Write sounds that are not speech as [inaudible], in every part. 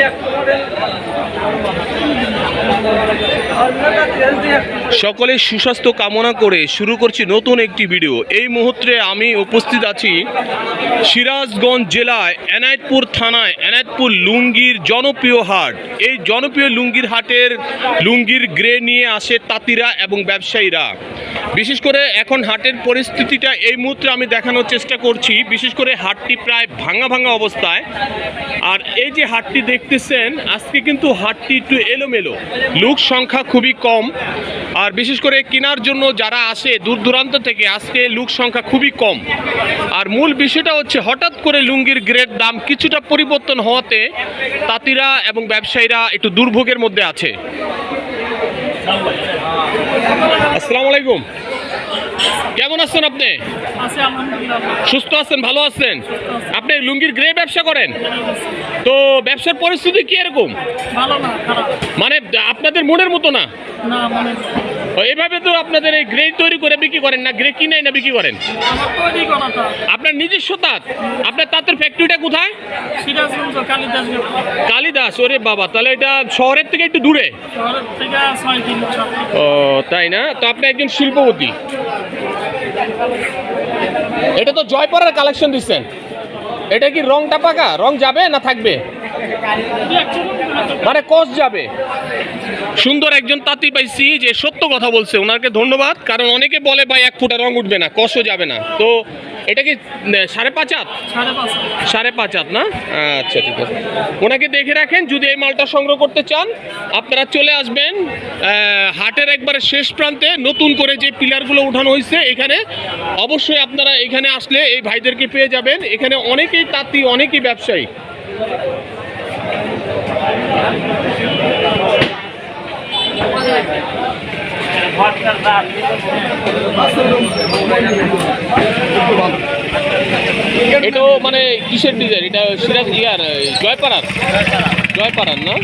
Gracias. সকলের সুস্বাস্থ্য কামনা করে শুরু করছি নতুন একটি ভিডিও। এই মুহূর্তে আমি উপস্থিত আছি সিরাজগঞ্জ জেলায় এনায়তপুর থানায়, এনায়তপুর লুঙ্গির জনপ্রিয় হাট। এই জনপ্রিয় লুঙ্গির হাটের লুঙ্গির গ্রে নিয়ে আসে তাঁতিরা এবং ব্যবসায়ীরা। বিশেষ করে এখন হাটের পরিস্থিতিটা এই মুহূর্তে আমি দেখানোর চেষ্টা করছি। বিশেষ করে হাটটি প্রায় ভাঙা ভাঙা অবস্থায়। আর এই যে হাটটি দেখতেছেন আজকে কিন্তু হাটটি একটু এলোমেলো। লোক সংখ্যা খুবই কম। আর বিশেষ করে কেনার জন্য যারা আসে, দূর দূরান্ত থেকে, আজকে লোক সংখ্যা খুবই কম। আর মূল বিষয়টা হচ্ছে, হঠাৎ করে লুঙ্গির গ্রেড দাম কিছুটা পরিবর্তন হওয়াতে তাঁতিরা এবং ব্যবসায়ীরা একটু দুর্ভোগের মধ্যে আছে। আসসালামু আলাইকুম। কেমন আছেন আপনি? সুস্থ আছেন ভালো আছেন? আপনি লুঙ্গির গ্রে ব্যবসা করেন? তো ব্যবসার পরিস্থিতি কি এরকম? মানে আপনাদের মনের মতো না? এভাবে তো আপনাদের এই গ্রে তৈরি করে বিক্রি করেন না গ্রে কিনে না বিক্রি করেন? আপনার নিজস্ব তাঁত? আপনার তাঁতের ফ্যাক্টরিটা কোথায়? কালিদাস ওরে বাবা তাহলে এটা শহরের থেকে একটু দূরে। ও তাই না? তো আপনি একজন শিল্পপতি। এটা তো জয়পুরের কালেকশন দিচ্ছেন এটা কি রংটা পাকা? রং যাবে না থাকবে? মানে কস যাবে। সুন্দর একজন তাঁতি পাইছি যে সত্য কথা বলছে। ওনাকে ধন্যবাদ কারণ অনেকে বলে ভাই এক ফুটা রং উঠবে না কষও যাবে না। তো এটা কি সাড়ে পাঁচ হাত? সাড়ে পাঁচ সাড়ে পাঁচ হাত না? আচ্ছা ঠিক আছে। ওনাকে দেখে রাখেন যদি এই মালটা সংগ্রহ করতে চান আপনারা চলে আসবেন হাটের একবারে শেষ প্রান্তে নতুন করে যে পিলারগুলো উঠানো হয়েছে এখানে অবশ্যই আপনারা এখানে আসলে এই ভাইদেরকে পেয়ে যাবেন। এখানে অনেকেই তাঁতি অনেকেই ব্যবসায়ী। এটাও মানে কিসের ডিজাইন এটা সিরাজ ইয়ার জয়পাড়ার? জয়পাড়ার না?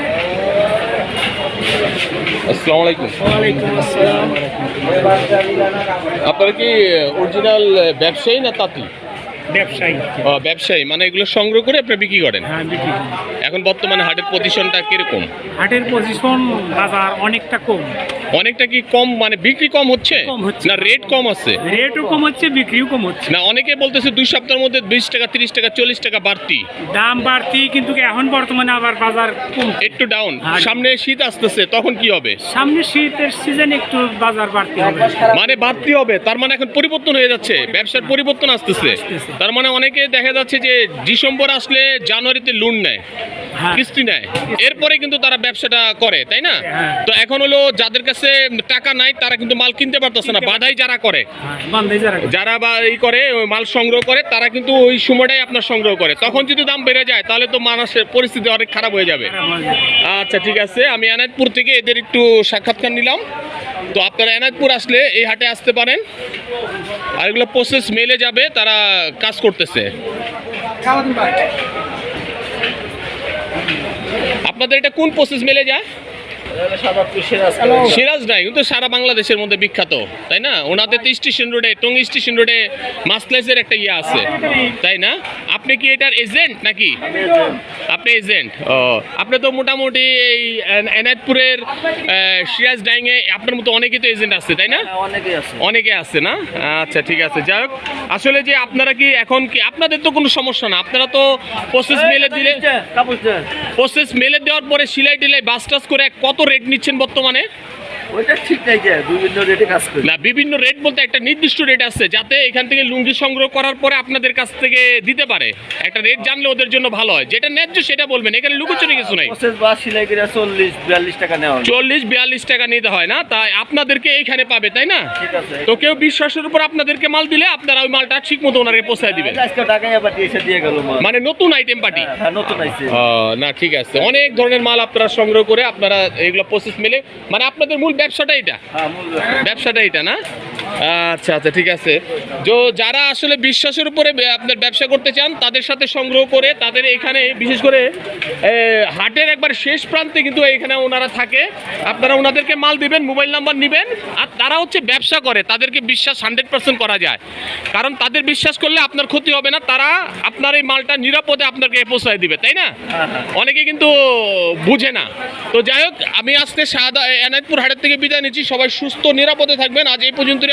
[laughs] আসসালামু আলাইকুম। আপনারা কি অরিজিনাল ব্যবসায়ী না তাঁতি? ব্যবসায়ী। ও, ব্যবসায়ী। মানে এগুলো সংগ্রহ করে আপনি বিক্রি করেন? হ্যাঁ বিক্রি করি। এখন বর্তমানে হাটের পজিশনটা কীরকম? হাটের পজিশন বাজার অনেকটা কম। অনেকটা কি কম? মানে বিক্রি কম হচ্ছে? কম হচ্ছে। না রেট কম আছে? রেটও কম হচ্ছে বিক্রিও কম হচ্ছে। না অনেকে বলতেছে দুই সপ্তাহের মধ্যে বিশ টাকা তিরিশ টাকা চল্লিশ টাকা বাড়তি। দাম বাড়তি কিন্তু এখন বর্তমানে আবার বাজার কম? একটু ডাউন হ্যাঁ। সামনে শীত আসতেছে তখন কি হবে? সামনে শীতের সিজনে একটু বাজার বাড়তি হবে। মানে বাড়তি হবে তার মানে এখন পরিবর্তন হয়ে যাচ্ছে ব্যবসার পরিবর্তন আসতেছে। আসতেছে। তার মানে অনেকে দেখা যাচ্ছে যে ডিসেম্বর আসলে জানুয়ারিতে লোন নেয় হ্যাঁ। কিস্তি নেয়। এরপরে কিন্তু তারা ব্যবসাটা করে তাই না? হ্যাঁ। তো এখন হলো যাদের কাছে টাকা নাই তারা কিন্তু মাল কিনতে পারতেছে না বাধাই যারা করে। হ্যাঁ, যারা যারা বা এই করে মাল সংগ্রহ করে তারা কিন্তু ওই সময়টাই আপনার সংগ্রহ করে। তখন যদি দাম বেড়ে যায় তাহলে তো মানুষের পরিস্থিতি অনেক খারাপ হয়ে যাবে। আচ্ছা ঠিক আছে। আমি এনায়তপুর থেকে এদের একটু সাক্ষাৎকার নিলাম। তো আপনারা এনায়তপুর আসলে এই হাটে আসতে পারেন। আর এগুলো প্রসেস মেলে যাবে তারা কাজ করতেছে। আপনাদের এটা কোন প্রসেস মেলে যায়? সিরাজ নাই কিন্তু সারা বাংলাদেশের মধ্যে বিখ্যাত তাই না? ওনাদের তো স্টেশন রোডে টং স্টেশন রোডে মাসলেসের একটা ইয়ে আছে তাই না? আপনি কি এটার এজেন্ট নাকি? আপনি এজেন্ট ও আপনি তো মোটামুটি এই এনায়তপুরের সিরাজ ডাইংয়ে আপনার মতো অনেকেই তো এজেন্ট আছে তাই না? অনেকে আছে। না? আচ্ছা ঠিক আছে যাই হোক। আসলে যে আপনারা কি এখন কি আপনাদের তো কোনো সমস্যা না আপনারা তো প্রসেস মেলে দিলে প্রসেস মেলে দেওয়ার পরে সিলাই টিলাই বাস টাস করে কত রেট নিচ্ছেন বর্তমানে? ওইটা ঠিক নাই যে বিভিন্ন রেটে কাজ করি। না বিভিন্ন রেট বলতে একটা নির্দিষ্ট রেট আছে যাতে এখান থেকে লুঙ্গি সংগ্রহ করার পরে আপনাদের কাছ থেকে দিতে পারে। একটা রেট জানলে ওদের জন্য ভালো হয়। যেটা ন্যায্য সেটা বলবেন এখানে লুকোচুরি কিছু নাই। প্রসেস বা সিলাই করে চল্লিশ বিয়াল্লিশ টাকা নেওয়া চল্লিশ বিয়াল্লিশ টাকা নিতে হয় না তাই আপনাদেরকে এইখানে পাবে তাই না? ঠিক আছে। তো কেউ বিশ্বাসের উপর আপনাদেরকে মাল দিলে আপনারা ওই মালটা ঠিক মতো ওনাকে পৌঁছায় দিবেন। আজকে টাকাই আবার এসে দিয়ে গেল মাল। মানে নতুন আইটেম পার্টি। হ্যাঁ, হ্যাঁ, নতুন আইছে না ঠিক আছে। অনেক ধরনের মাল আপনারা সংগ্রহ করে আপনারা এগুলো প্রসেস মেলে। মানে আপনাদের মূল ব্যবসাটা এটা হ্যাঁ। ব্যবসাটা এটা না আচ্ছা আচ্ছা ঠিক আছে। তো যারা আসলে বিশ্বাসের উপরে আপনার ব্যবসা করতে চান, তাদের সাথে সংগ্রহ করে তাদের এখানে, বিশেষ করে হাটের একবার শেষ প্রান্তে কিন্তু এখানে ওনারা থাকে। আপনারা ওনাদেরকে মাল দিবেন, মোবাইল নাম্বার নেবেন, আর তারা হচ্ছে ব্যবসা করে, তাদেরকে বিশ্বাস হান্ড্রেড পার্সেন্ট করা যায়। কারণ তাদের বিশ্বাস করলে আপনার ক্ষতি হবে না, তারা আপনার এই মালটা নিরাপদে আপনাকে পৌঁছায় দিবে, তাই না। অনেকে কিন্তু বুঝে না। তো যাই হোক, আমি আজকে সাদা এনায়তপুর হাটের থেকে বিদায় নিচ্ছি। সবাই সুস্থ, নিরাপদে থাকবেন। আজ এই পর্যন্তই।